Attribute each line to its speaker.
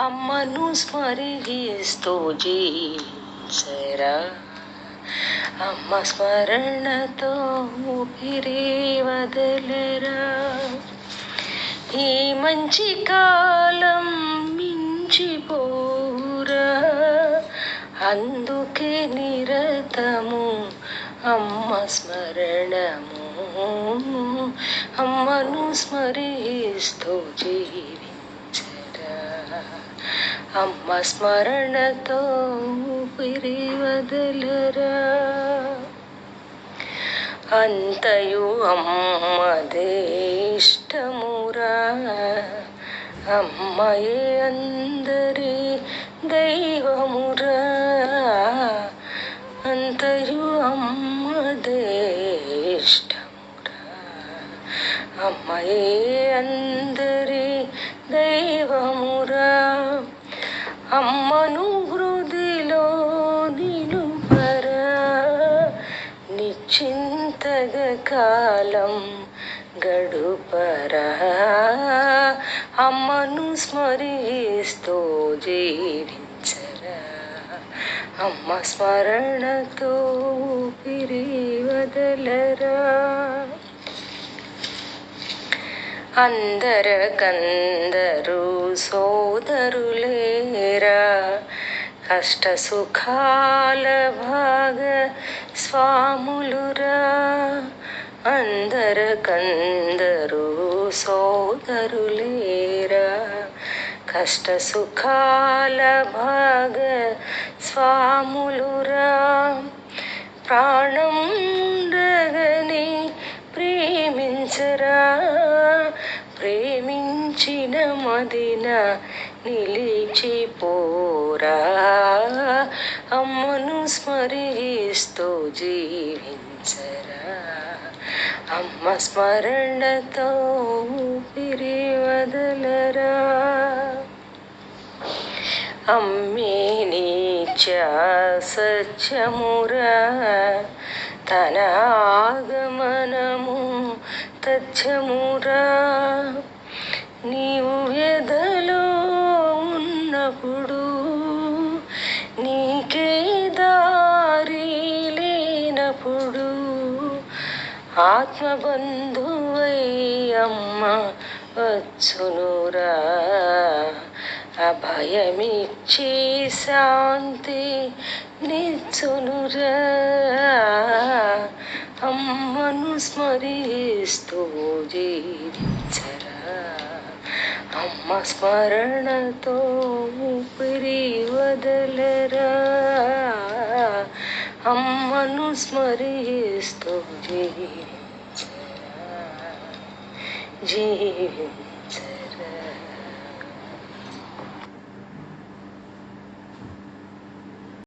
Speaker 1: అమ్మను స్మరిస్తూ జీవించరా? అమ్మ స్మరణతో ఊపిరి వదలరా? ఈ మంచి కాలం మించిపోరా? అందుకే నిరతము అమ్మ స్మరణము. అమ్మను స్మరిస్తూ జీవి అమ్మ స్మరణతో ఊపిరి వదలరా అంతయు అమ్మదేష్టమురా అమ్మయే అందరి దైవమురా అంతయు అమ్మదేష్టమురా అమ్మయే అందరి నిశ్చింతగ గడుపరా. అమ్మను స్మరిస్తూ జీవించరా. అమ్మ స్మరణతో ఊపిరి వదలరా అందరకందరూ సోదరులేరా. కష్ట సుఖాల భాగ స్వాములురా. అందరకందరూ సోదరులేరా. కష్ట సుఖాల భాగ స్వాములురా. ప్రాణం ఉండగని ప్రేమించరా. ప్రేమించిన మదిన నిలిచిపోరా. క్రీస్తు జీవించరా. అమ్మ స్మరణతో ఊపిరి వదలరా. అమ్మే నీచ సత్యమురా తన ఆగమనము తథ్యమురా నీవు ఆత్మబంధువై అమ్మ వచ్చునురా. అభయమిచ్చి శాంతి నిచ్చునురా అమ్మను స్మరిస్తూ జీవించరా. అమ్మ స్మరణతో ఊపిరి వదలరా. అమ్మను స్మరిస్తూ జీవించరా జీవించరా